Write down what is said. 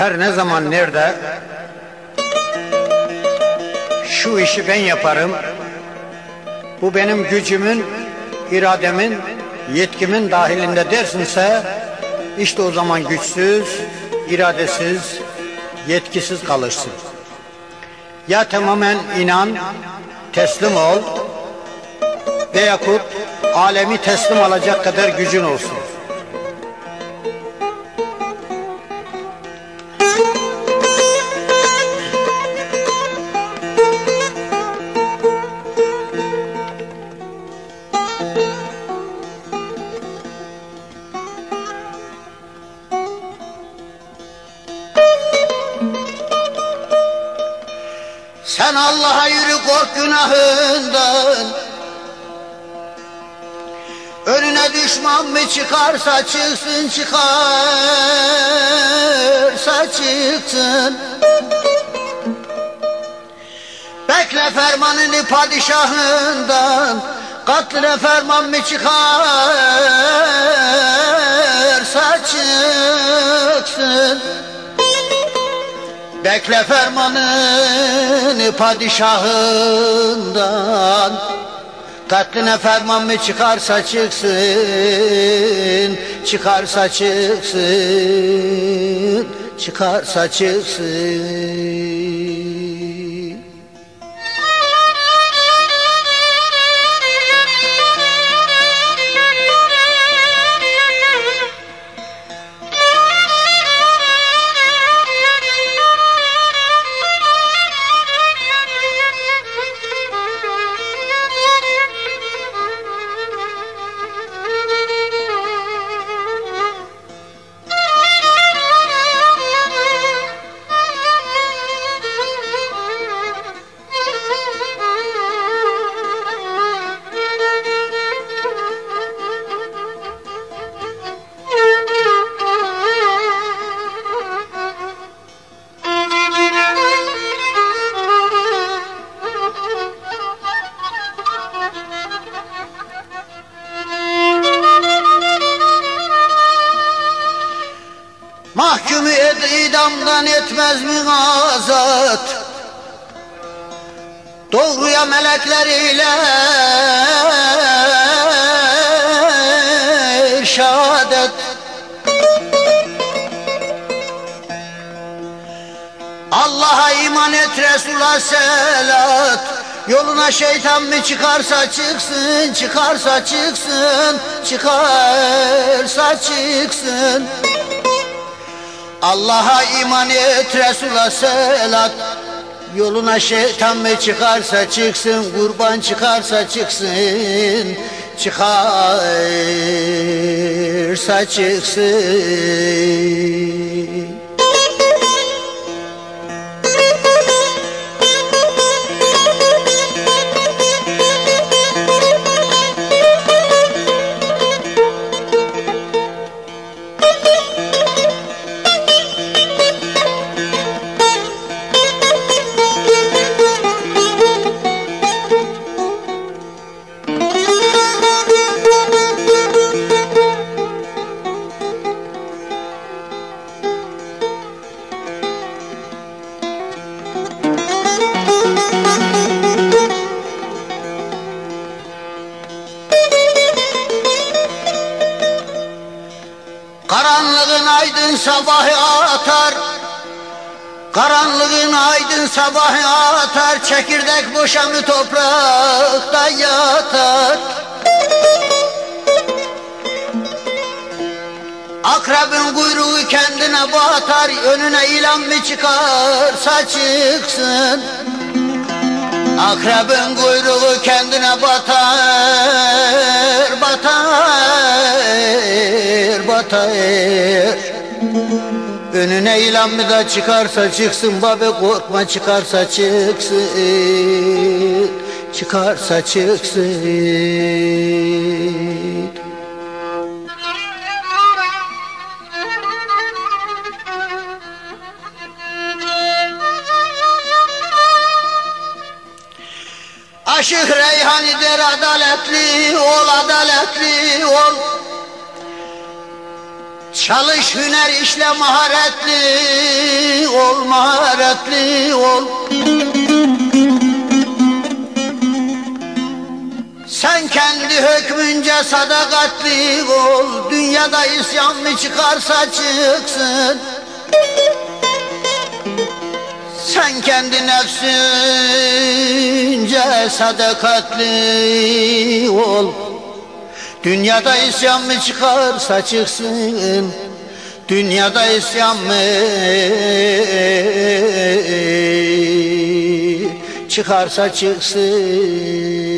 her ne zaman nerede şu işi ben yaparım. Bu benim gücümün, irademin, yetkimin dahilinde dersinse işte o zaman güçsüz, iradesiz, yetkisiz kalırsın. Ya tamamen inan, teslim ol veyahut alemi teslim alacak kadar gücün olsun. Sen Allah'a yürü kork günahından. Önüne düşman mı çıkarsa çıksın çıkarsa çıksın. Bekle fermanını padişahından Katline ferman mı çıkarsa çıksın Bekle fermanını padişahından. Katline ferman mı çıkarsa çıksın Çıkarsa çıksın Çıkarsa çıksın Ed idamdan etmez mi azat Doğruya melekleriyle şehadet. Allah'a iman et Resul'a selat. Yoluna şeytan mı çıkarsa çıksın, çıkarsa çıksın, çıkarsa çıksın. Allah'a iman et Resul'a selat. Yoluna şeytan mı çıkarsa çıksın Kurban çıkarsa çıksın Çıkarsa çıksın sabahı atar. Karanlığın aydın sabahı atar. Çekirdek boşanı toprakta yatar. Akrebin kuyruğu kendine batar. Önüne ilan mı çıkarsa çıksın. Akrebin kuyruğu kendine batar Batar, batar Önüne ilan mı da çıkarsa çıksın Babe korkma çıkarsa çıksın Çıkarsa çıksın. Aşık Reyhan der adaletli ol adaletli ol Çalış hüner işle maharetli ol maharetli ol. Sen kendi hükmünce sadakatli ol. Dünyada isyan mı çıkarsa çıksın. Sen kendi nefsince sadakatli ol Dünyada isyan mı çıkarsa çıksın? Dünyada isyan mı çıkarsa çıksın